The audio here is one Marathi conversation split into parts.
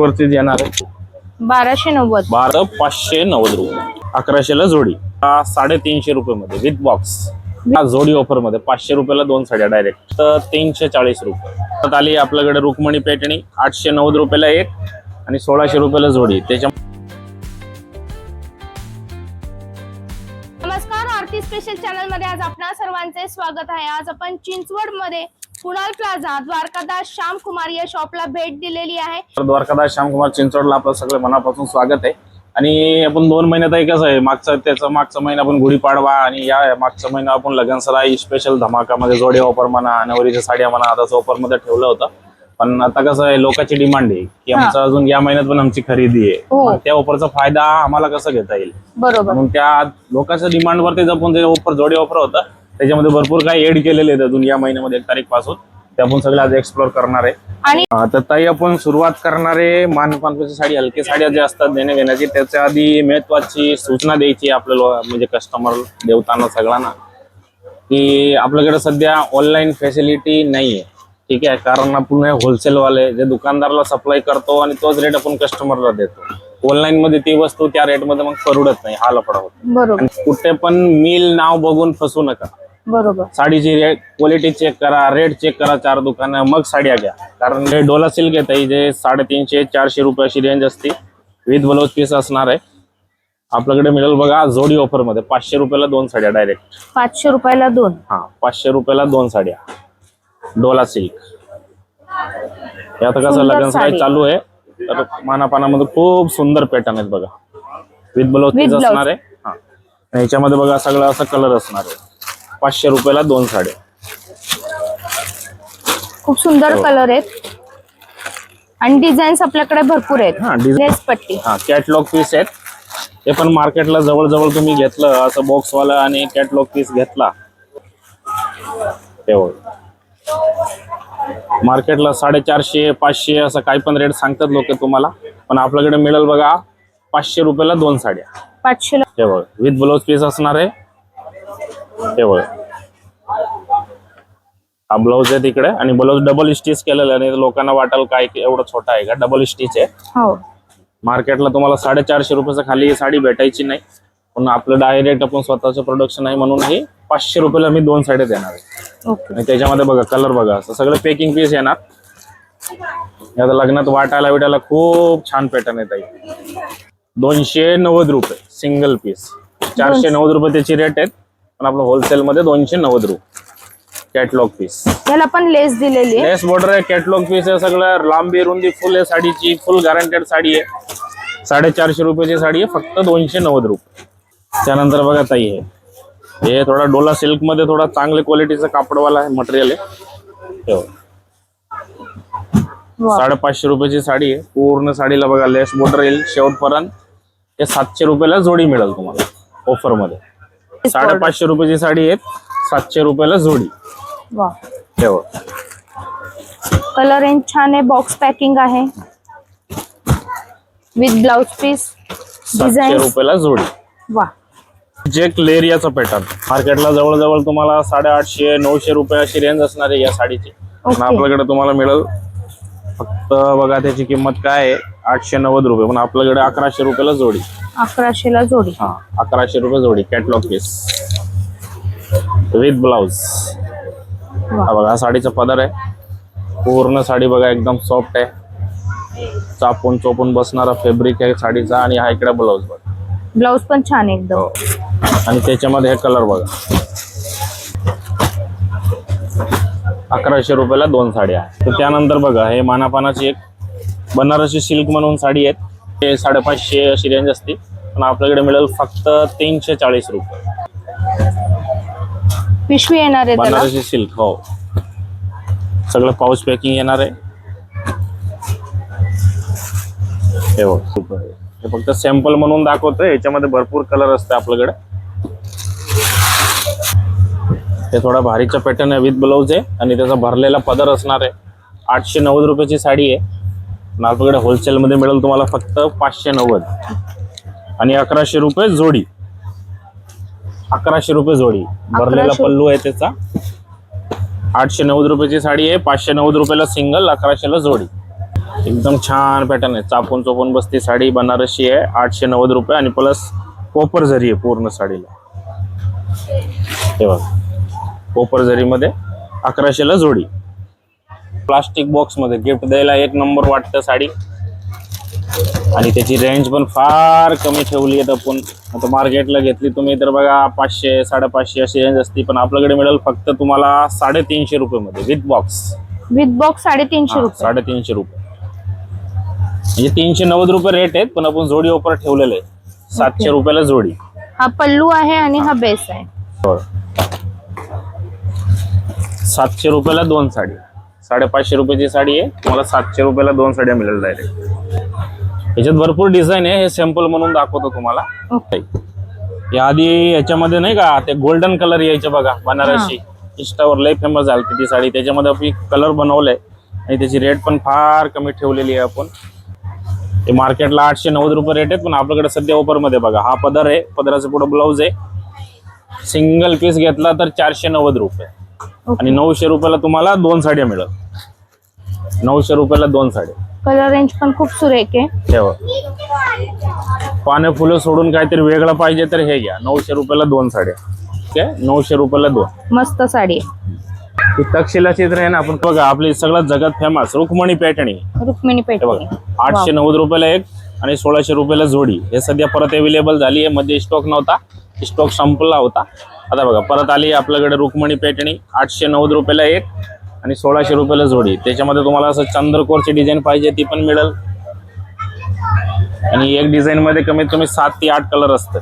वरतीच येणार आहे. बाराशे नव्वद. बारा पाचशे नव्वद रुपये. अकराशेला जोडी. हा साडेतीनशे रुपये मध्ये विथ बॉक्स हा जोडी ऑफरमध्ये पाचशे रुपयाला दोन साड्या डायरेक्ट तर तीनशे चाळीस रुपये. त्यात आली आपल्याकडे रुक्मणी पेटणी आठशे नव्वद रुपयाला एक आणि सोळाशे रुपयाला जोडी. त्याच्या नमस्कार आरती स्पेशल चॅनलमध्ये आज आपणा सर्वांचे स्वागत आहे. आज आपण चिंचवडमध्ये कुणाल प्लाझा द्वारकादास श्याम कुमार या शॉपला भेट दिलेली आहे. तर द्वारकादास श्यामकुमार चिंचवडला आपलं सगळं मनापासून स्वागत आहे. आणि आपण दोन महिन्यात आहे कसं आहे. मागचा त्याचा मागचा महिना आपण गुढीपाडवा आणि या मागचा महिना आपण लगनसराई स्पेशल धमाकामध्ये जोडी ऑफर म्हणा नवरीच्या साड्या म्हणा आता ऑफरमध्ये ठेवलं होतं. पण आता कसं आहे लोकांची डिमांड आहे की हा. आमचं अजून या महिन्यात पण आमची खरेदी आहे. हो. मग त्या ऑफरचा फायदा आम्हाला कसा घेता येईल? बरोबर. म्हणून त्या लोकांच्या डिमांड वरती जपून ऑफर जोडी ऑफर होतं त्याच्यामध्ये भरपूर काही एड केलेले आहेत अजून या महिन्यामध्ये एक तारीखपासून ते आपण सगळे आज एक्सप्लोर करणार आहे. आणि तर ताई आपण सुरुवात करणारे मानपानपाची साडी हलकी साड्या ज्या असतात देणे घेण्याची त्याच्या आधी महत्वाची सूचना द्यायची आपल्याला म्हणजे कस्टमर देवताना सगळ्यांना की आपल्याकडे सध्या ऑनलाईन फॅसिलिटी नाही आहे ठीक आहे? कारण आपण हे होलसेलवाले जे दुकानदाराला सप्लाय करतो आणि तोच रेट आपण कस्टमरला देतो. ऑनलाईन मध्ये ती वस्तू त्या रेटमध्ये मग परवडत नाही. हा लफडा होतो. बरोबर. कुठे पण मिल नाव बघून फसू नका. बरोबर. साडीची रेट क्वालिटी चेक करा रेट चेक करा चार दुकानं मग साड्या घ्या. कारण हे डोला सिल्क येत आहे जे साडेतीनशे चारशे रुपयाची रेंज असते. विथ ब्लाउज पीस असणार आहे. आपल्याकडे मिळेल बघा जोडी ऑफरमध्ये पाचशे रुपयाला दोन साड्या डायरेक्ट पाचशे रुपयाला दोन. हा पाचशे रुपयाला दोन साड्या. डोला सिल्क आता कसं लग्न साडी. चालू आहे तर मानापानामध्ये खूप सुंदर पॅटर्न आहेत बघा. With blouse With piece. असणार आहे. हा. ह्याच्यामध्ये बघा सगळं असं कलर असणार आहे. पाचशे रुपयाला दोन साड्या. खूप सुंदर हो. कलर आहेत. आणि डिझाईन्स आपल्याकडे भरपूर आहेत. हा लेस पट्टी. हा कॅटलॉग पीस आहेत. ते पण मार्केटला जवळजवळ तुम्ही घेतलं असं बॉक्सवाला आणि कॅटलॉग पीस घेतला. तेवढं मार्केटला साडेचारशे पाचशे असं काही पण रेट सांगतात लोक तुम्हाला. पण आपल्याकडे मिळेल बघा पाचशे रुपयाला दोन साड्या. पाचशे विथ ब्लाउज पीस असणार आहे. तेवढ हा ब्लाउज आहे तिकडे आणि ब्लाउज डबल स्टिच केलेलं आहे. आणि लोकांना वाटेल काय की एवढं छोटा आहे का? डबल स्टिच आहे. हो. मार्केटला तुम्हाला साडेचारशे रुपयाच्या खाली साडी भेटायची नाही. पण आपलं डायरेक्ट आपण स्वतःचं प्रोडक्शन आहे म्हणून हे पाचशे रुपयाला मी दोन साड्या देणार आहे. आणि त्याच्यामध्ये बघा कलर बघा. असं सगळं पेकिंग पीस येणार. हे आता लग्नात वाटायला विटायला खूप छान पॅटर्न येत आहे दोनशे नव्वद रुपये सिंगल पीस चारशे नव्वद रुपये त्याची रेट आहेत. पण आपलं होलसेल मध्ये दोनशे नव्वद रुपये कॅटलॉग पीस याला पण लेस दिलेली आहे. लेस बॉर्डर आहे कॅटलॉग पीस आहे सगळं लांबी रुंदी फुल आहे साडीची फुल गॅरंटेड साडी आहे. साडेचारशे रुपयाची साडी आहे फक्त दोनशे नव्वद रुपये त्यानंतर बघा ताई हे. हे थोडा डोला सिल्कमध्ये थोडा चांगल्या क्वालिटीचं कापडवाला आहे मटेरियल आहे. हे. साडेपाचशे रुपयाची साडी आहे पूर्ण साडीला बघा लेस बॉर्डर येईल शेवटपर्यंत. हे सातशे रुपयाला जोडी मिळेल तुम्हाला ऑफरमध्ये. साडेपाचशे रुपयाची साडी आहे. सातशे रुपयाला जोडी. वा. कलर रेंज छान आहे बॉक्स पॅकिंग आहे. विथ ब्लाउज पीस सातशे डिझाईन रुपयाला जोडी. वा. जे लेरियाचं पॅटर्न मार्केटला जवळजवळ तुम्हाला साडेआठशे नऊशे रुपये अशी रेंज असणार आहे या साडीची. आपल्याकडे तुम्हाला मिळेल फक्त बघा त्याची किंमत काय आहे? आठशे नव्वद रुपये. पण आपल्याकडे अकराशे रुपयाला जोडी. अकराशेला जोडी. हा अकराशे रुपये जोडी. कॅटलॉग पीस विथ ब्लाउज हा बघा हा साडीचा पदर आहे. पूर्ण साडी बघा एकदम सॉफ्ट आहे. चापून चोपून बसणारा फॅब्रिक आहे साडीचा आणि हा इकडे ब्लाउज बघा. ब्लाउज पण छान आहे एकदम. हो. आणि त्याच्यामध्ये हे कलर बघा. अकराशे रुपयाला दोन साड्या आहेत. तर त्यानंतर बघा हे मानापानाची एक बनारसी सिल्क म्हणून साडी आहेत. ते साडेपाचशे अशी रेंज असते. पण आपल्याकडे मिळेल फक्त तीनशे चाळीस रुपये. पिशवी येणार आहे बनारसी सिल्क हो. सगळं पाऊस पॅकिंग येणार आहे. हे बघ. हे फक्त सॅम्पल म्हणून दाखवतोय. याच्यामध्ये भरपूर कलर असते आपल्याकडे. हे थोडा भारीचा पॅटर्न आहे विथ ब्लाऊज आहे आणि त्याचा भरलेला पदर असणार आहे. आठशे नव्वद रुपयाची साडी आहे. आपल्याकडे होलसेलमध्ये मिळेल तुम्हाला फक्त पाचशे नव्वद. आणि अकराशे रुपये जोडी. अकराशे रुपये जोडी. भरलेला. पल्लू आहे त्याचा. आठशे नव्वद रुपयाची साडी आहे. पाचशे नव्वद रुपयाला सिंगल अकराशेला जोडी. एकदम छान पॅटर्न आहे. चापून चोपून बसती साडी बनारसी आहे. आठशे नव्वद रुपये आणि प्लस कोपर जरी आहे पूर्ण साडीला. हे बघा. कोपर जरीमध्ये अकराशेला जोडी. प्लास्टिक बॉक्समध्ये गिफ्ट द्यायला एक नंबर वाटतं साडी. आणि त्याची रेंज पण फार कमी ठेवली आहे आपण. आता मार्केटला घेतली तुम्ही तर बघा पाचशे साडेपाचशे अशी रेंज असते पण आपल्याकडे मिळेल फक्त तुम्हाला साडेतीनशे रुपये विथ बॉक्स विथ बॉक्स साडेतीनशे रुपये. साडेतीनशे रुपये. म्हणजे तीनशे नव्वद रुपये रेट आहेत पण आपण जोडी ऑफर ठेवलेले सातशे रुपयाला जोडी. हा पल्लू आहे आणि हा. बेस आहे. हो. सातशे रुपयाला दोन साडी. साडेपाचशे रुपयाची साडी आहे. तुम्हाला सातशे रुपयाला दोन साड्या मिळेल डायरेक्ट याच्यात भरपूर डिझाईन आहे. हे सॅम्पल म्हणून दाखवतो तुम्हाला. या आधी याच्यामध्ये नाही का ते गोल्डन कलर यायचे बघा बनारसी. इंस्टावर लय फेमस झाली ती साडी. त्याच्यामध्ये आपण कलर बनवलाय. आणि त्याची रेट पण फार कमी ठेवलेली आहे आपण. ते मार्केटला आठशे नव्वद रुपये रेट आहेत पण आपल्याकडे सध्या ऑफरमध्ये बघा. हा पदर आहे. पदराचं पुढे ब्लाऊज आहे. सिंगल पीस घेतला तर चारशे नव्वद रुपये. आणि नऊशे रुपयाला तुम्हाला दोन साड्या मिळत नऊशे रुपयाला दोन साड्या. कलर रेंज पण खूप सुरेख आहे. ठेवा. पाने फुलं सोडून काहीतरी वेगळं पाहिजे तर हे घ्या. नऊशे रुपयाला दोन साड्या. ठीक आहे नऊशे रुपयाला दोन. मस्त साडी ही तक्षशिला चित्र आहे ना आपण बघा आपली सगळ्यात जगात फेमस रुक्मणी पॅटर्नी रुक्मिणी पेटणी बघा आठशे नव्वद रुपयाला एक आणि सोळाशे रुपयाला जोडी. हे सध्या परत अवेलेबल झाली आहे मध्ये स्टॉक नव्हता. स्टॉक संपला होता. आता बघा परत आली आपल्याकडे रुक्मणी पॅटर्नी आठशे नव्वद रुपयाला एक आणि सोळाशे रुपयाला जोडी. त्याच्यामध्ये तुम्हाला असं चंद्रकोरची डिझाईन पाहिजे ती पण मिळेल. आणि एक डिझाईन मध्ये कमीत कमी सात ते आठ कलर असतात.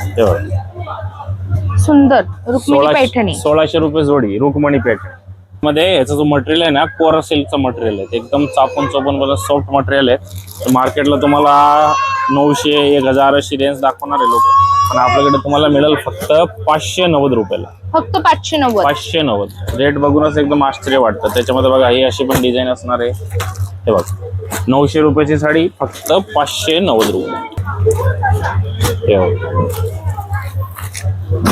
हे बघा. सुंदर रुक्मिणी सोळाशे रुपये जोडी रुक्मणी पेठमध्ये याचं जो मटेरियल आहे ना कोरा सिल्कचं मटेरियल आहे. एकदम चापून चोपून बघा सॉफ्ट मटेरियल आहे. मार्केटला तुम्हाला नऊशे एक हजार अशी रेंज दाखवणार आहे लोक. पण आपल्याकडे तुम्हाला मिळेल फक्त पाचशे नव्वद रुपयाला. फक्त पाचशे नव्वद. पाचशे नव्वद. रेट बघूनच एकदम आश्चर्य वाटतं. त्याच्यामध्ये बघा ही अशी पण डिझाईन असणार आहे. हे बघा. नऊशे रुपयाची साडी फक्त पाचशे नव्वद रुपये.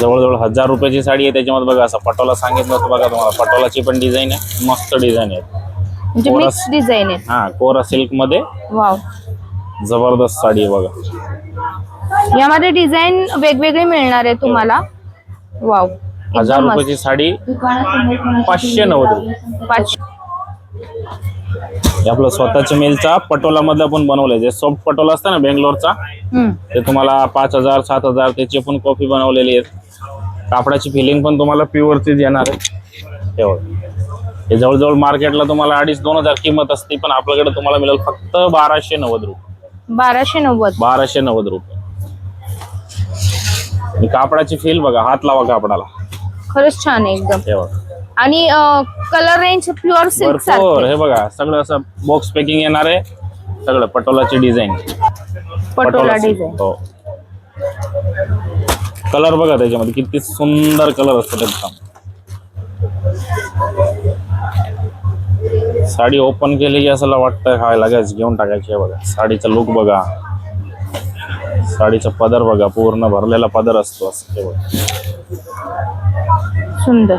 जवळजवळ हजार रुपयाची साडी आहे. त्याच्यामध्ये बघा असं पटोला सांगितलं होतं बघा तुम्हाला. पटोलाची पण डिझाईन आहे. मस्त डिझाईन आहे. म्हणजे डिझाईन आहे. हा कोरा सिल्कमध्ये जबरदस्त साडी आहे बघा. यामध्ये डिझाईन वेगवेगळे मिळणार आहे तुम्हाला. वाव. हजार. रुपयाची साडी पाचशे नव्वद पाचशे. आपलं स्वतःच्या मिलचा पटोला मध्ये आपण बनवलंय. जे सॉफ्ट पटोला असतं ना बेंगलोरचा. ते तुम्हाला पाच हजार सात हजार त्याची पण कॉफी बनवलेली आहेत. कापडाची फिलिंग पण तुम्हाला प्युअरचीच येणार आहे. हे जवळजवळ मार्केटला तुम्हाला अडीच दोन हजार किंमत असते पण आपल्याकडे तुम्हाला मिळेल फक्त बाराशे नव्वद रुपये. बाराशे नव्वद. बाराशे नव्वद रुपये. आणि कापडाची फील बघा हात लावा कापडाला. खरंच छान आहे एकदम. हे बघा. आणि कलर रेंज प्युअर सिल्क भरपूर हे बघा सगळं असं बॉक्स पॅकिंग येणार आहे. सगळं पटोलाची डिझाईन पटोला डिझाईन हो. कलर बघा त्याच्यामध्ये किती सुंदर कलर असतात एकदम. साडी ओपन केली की असं वाटतं काय लगेच घेऊन टाकायची बघा. साडीचा लुक बघा. साडीचा पदर बघा पूर्ण भरलेला पदर असतो असं सुंदर.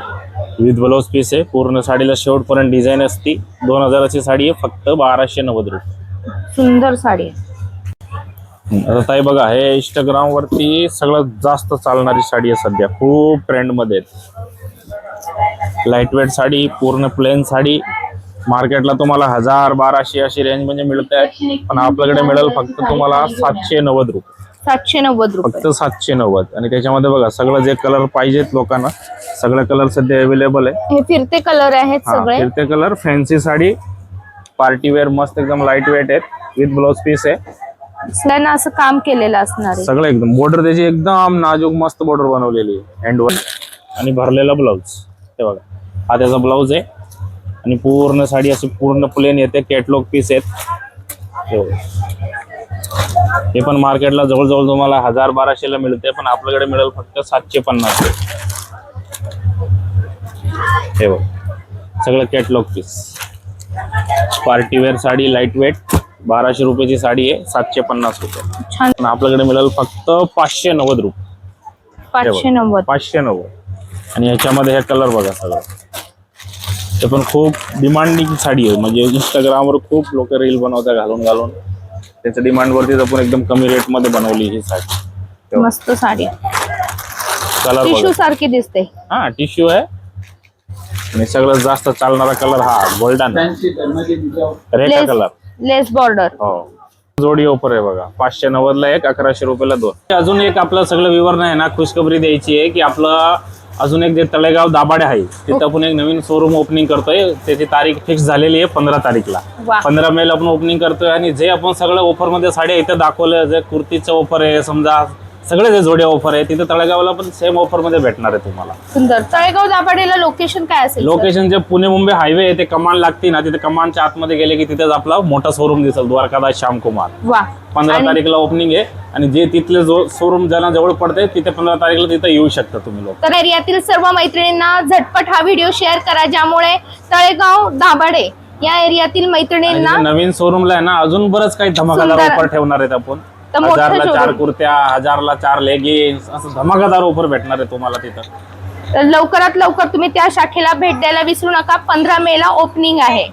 विथ ब्लाऊज पीस आहे पूर्ण साडीला शेवटपर्यंत डिझाईन असती. दोन हजाराची साडी आहे फक्त बाराशे नव्वद रुपये. सुंदर साडी आता ताई बघा हे इंस्टाग्राम वरती सगळ्यात जास्त चालणारी साडी आहे सध्या. खूप ट्रेंडमध्ये लाइट वेट साडी पूर्ण प्लेन साडी. मार्केटला तुम्हाला हजार बाराशे अशी रेंज म्हणजे मिळते आहे पण आपल्याकडे मिळेल फक्त तुम्हाला सातशे नव्वद रुपये. सातशे नव्वद रुपये. फक्त सातशे नव्वद. आणि त्याच्यामध्ये बघा सगळं जे कलर पाहिजेत लोकांना सगळे कलर सध्या अवेलेबल आहे. हे फिरते कलर आहेत हा सगळे. फिरते colour fancy sari party wear मस्त एकदम लाइट वेट आहेत विथ ब्लाउज पीस आहे. त्यांना असं काम केलेलं असणार आहे. सगळं एकदम बॉर्डर त्याची एकदम नाजूक मस्त बॉर्डर बनवलेली आहे हँडवर आणि भरलेला ब्लाऊज हे बघा हा त्याचा ब्लाऊज आहे. आणि पूर्ण साडी अशी पूर्ण प्लेन येते कॅटलॉग पीस आहेत. हे बघा. हे पण मार्केटला जवळजवळ तुम्हाला हजार बाराशेला मिळते पण आपल्याकडे मिळेल फक्त सातशे पन्नास. हे बघ. सगळं catalogue piece party wear sari light weight बाराशे रुपयाची साडी आहे सातशे पन्नास रुपये. पण आपल्याकडे मिळेल फक्त पाचशे नव्वद रुपये. पाचशे नव्वद. पाचशे नव्वद. आणि ह्याच्यामध्ये हे कलर बघा सगळं. ते पण खूप डिमांडिंग साडी आहे. म्हणजे इंस्टाग्रामवर खूप लोक रील बनवतात घालून घालून त्याच्या डिमांडवरतीच आपण एकदम कमी रेटमध्ये बनवली ही साडी. तेव्हा. मस्त साडी. कलर टिश्यू बघा सारखी दिसते. हा टिश्यू आहे. आणि सगळ्यात जास्त चालणारा कलर हा golden Rekha lace colour lace border हो. जोडी ऑफर आहे बघा. पाचशे नव्वदला एक अकराशे रुपयाला दोन. अजून एक आपलं सगळं विवरण आहे ना खुशखबरी द्यायची आहे की आपलं अजून एक जे तळेगाव दाभाडे आहे तिथं आपण एक नवीन शोरूम ओपनिंग करतोय. त्याची तारीख फिक्स झालेली आहे पंधरा तारीखला. वा. पंधरा मेला आपण ओपनिंग करतोय आणि जे आपण सगळं ऑफरमध्ये साड्या इथं दाखवलं जे कुर्तीचं ऑफर आहे समजा सगळे जे जोडे ऑफर आहे तिथं तळेगावला पण सेम ऑफरमध्ये भेटणार आहे तुम्हाला. सुंदर. तळेगाव दाभाडेला लोकेशन काय असेल sir? लोकेशन जे पुणे मुंबई हायवे आहे ते कमान लागते ना तिथे कमानच्या आतमध्ये गेले की तिथेच आपला मोठा शोरूम दिसेल द्वारकादास श्यामकुमार. वा. पंधरा आणि- तारीखला ओपनिंग आहे. आणि जे तिथले जो शोरूम ज्यांना जवळ पडते तिथे पंधरा तारीखला तिथे येऊ शकता तुम्ही लोक. तर एरियातील सर्व मैत्रिणींना झटपट हा व्हिडिओ शेअर करा ज्यामुळे तळेगाव दाभाडे या एरियातील आणि मैत्रिणींना नवीन शोरूमला आहे ना अजून बरंच काही धमाकादार सुंदर. ऑफर ठेवणार आहेत आपण. तर मोठं हजारला चार showroom. कुर्त्या हजारला चार लेगिन्स असं धमाकादार ऑफर भेटणार आहे तुम्हाला तिथं. तर लवकरात लवकर तुम्ही त्या शाखेला भेट द्यायला विसरू नका. पंधरा मे ला ओपनिंग आहे.